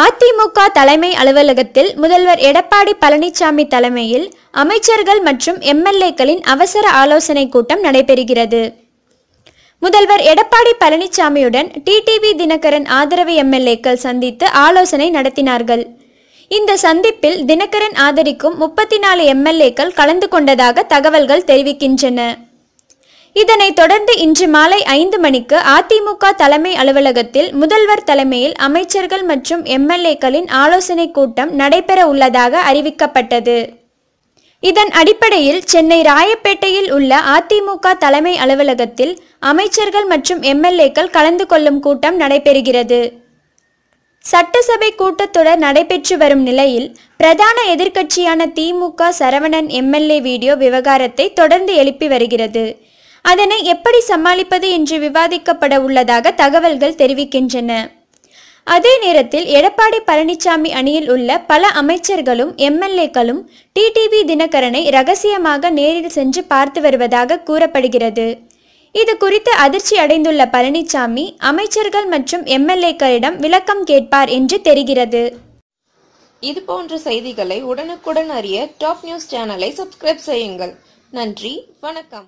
அதிமுக தலைமை அலுவலகத்தில் முதல்வர் எடப்பாடி பழனிசாமி தலைமையில் அமைச்சர்கள் மற்றும் எம்எல்ஏக்களின் அவசர ஆலோசனை கூட்டம் நடைபெறுகிறது. முதல்வர் எடப்பாடி பழனிசாமியுடன் டிடிவி தினகரன் ஆதரவு எம்எல்ஏக்கள் சந்தித்து ஆலோசனை நடத்தினார்கள். இந்த சந்திப்பில் தினகரன் ஆதரிக்கும் முப்பத்தி நாலு எம்எல்ஏக்கள் கலந்து கொண்டதாக தகவல்கள் தெரிவிக்கின்றன. இதனைத் தொடர்ந்து இன்று மாலை ஐந்து மணிக்கு அதிமுக தலைமை அலுவலகத்தில் முதல்வர் தலைமையில் அமைச்சர்கள் மற்றும் எம்எல்ஏக்களின் ஆலோசனைக் கூட்டம் நடைபெற உள்ளதாக அறிவிக்கப்பட்டது. இதன் அடிப்படையில் சென்னை ராயப்பேட்டையில் உள்ள அதிமுக தலைமை அலுவலகத்தில் அமைச்சர்கள் மற்றும் எம்எல்ஏக்கள் கலந்து கொள்ளும் கூட்டம் நடைபெறுகிறது. சட்டசபை கூட்டத்தொடர் நடைபெற்று வரும் நிலையில் பிரதான எதிர்க்கட்சியான திமுக சரவணன் எம்எல்ஏ வீடியோ விவகாரத்தை தொடர்ந்து எழுப்பி வருகிறது. அதனை எப்படி சமாளிப்பது என்று விவாதிக்கப்பட உள்ளதாக தகவல்கள் தெரிவிக்கின்றன. அதே நேரத்தில் எடப்பாடி பழனிசாமி அணியில் உள்ள பல அமைச்சர்களும் எம்எல்ஏக்களும் டிடிவி தினகரனை ரகசியமாக நேரில் சென்று பார்த்து வருவதாக கூறப்படுகிறது. இது குறித்து அதிர்ச்சி அடைந்துள்ள பழனிசாமி அமைச்சர்கள் மற்றும் எம்எல்ஏக்களிடம் விளக்கம் கேட்பார் என்று தெரிகிறது. இது போன்ற செய்திகளை உடனுக்குடன் அறிய டாப் நியூஸ் சேனலை சப்ஸ்கிரைப் செய்யுங்கள். நன்றி வணக்கம்.